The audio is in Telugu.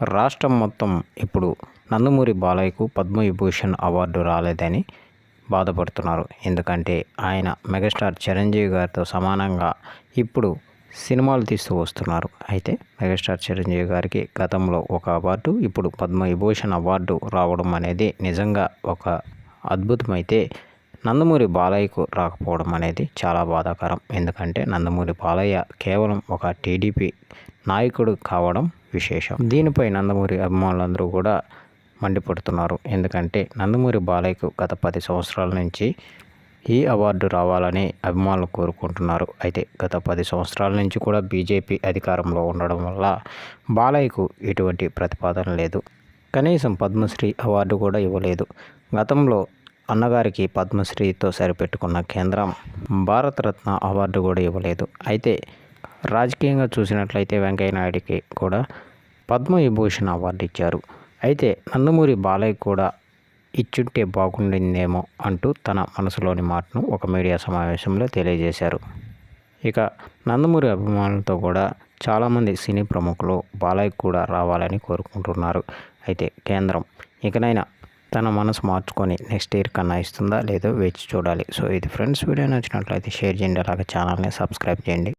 రాష్ట్రం మొత్తం ఇప్పుడు నందమూరి బాలయ్యకు పద్మవిభూషణ్ అవార్డు రాలేదని బాధపడుతున్నారు. ఎందుకంటే ఆయన మెగాస్టార్ చిరంజీవి గారితో సమానంగా ఇప్పుడు సినిమాలు తీస్తూ వస్తున్నారు. అయితే మెగాస్టార్ చిరంజీవి గారికి గతంలో ఒక అవార్డు ఇప్పుడు పద్మవిభూషణ్ అవార్డు రావడం అనేది నిజంగా ఒక అద్భుతమైతే నందమూరి బాలయ్యకు రాకపోవడం అనేది చాలా బాధాకరం. ఎందుకంటే నందమూరి బాలయ్య కేవలం ఒక టీడీపీ నాయకుడు కావడం విశేషం. దీనిపై నందమూరి అభిమానులందరూ కూడా మండిపడుతున్నారు. ఎందుకంటే నందమూరి బాలయ్యకు గత పది సంవత్సరాల నుంచి ఈ అవార్డు రావాలని అభిమానులు కోరుకుంటున్నారు. అయితే గత పది సంవత్సరాల నుంచి కూడా బీజేపీ అధికారంలో ఉండడం వల్ల బాలయ్యకు ఎటువంటి ప్రతిపాదన లేదు. కనీసం పద్మశ్రీ అవార్డు కూడా ఇవ్వలేదు. గతంలో అన్నగారికి పద్మశ్రీతో సరిపెట్టుకున్న కేంద్రం భారతరత్న అవార్డు కూడా ఇవ్వలేదు. అయితే రాజకీయంగా చూసినట్లయితే వెంకయ్య నాయుడికి కూడా పద్మవిభూషణ్ అవార్డు ఇచ్చారు. అయితే నందమూరి బాలయ్య కూడా ఇచ్చుంటే బాగుండిందేమో అంటూ తన మనసులోని మాటను ఒక మీడియా సమావేశంలో తెలియజేశారు. ఇక నందమూరి అభిమానులతో కూడా చాలామంది సినీ ప్రముఖులు బాలయ్య కూడా రావాలని కోరుకుంటున్నారు. అయితే కేంద్రం ఇకనైనా తన మనసు మార్చుకొని నెక్స్ట్ ఇయర్ కన్నా ఇస్తుందా లేదో వేచి చూడాలి. సో ఇది ఫ్రెండ్స్ వీడియో నచ్చినట్లయితే షేర్ చేయండి. అలాగే ఛానల్ని సబ్స్క్రైబ్ చేయండి.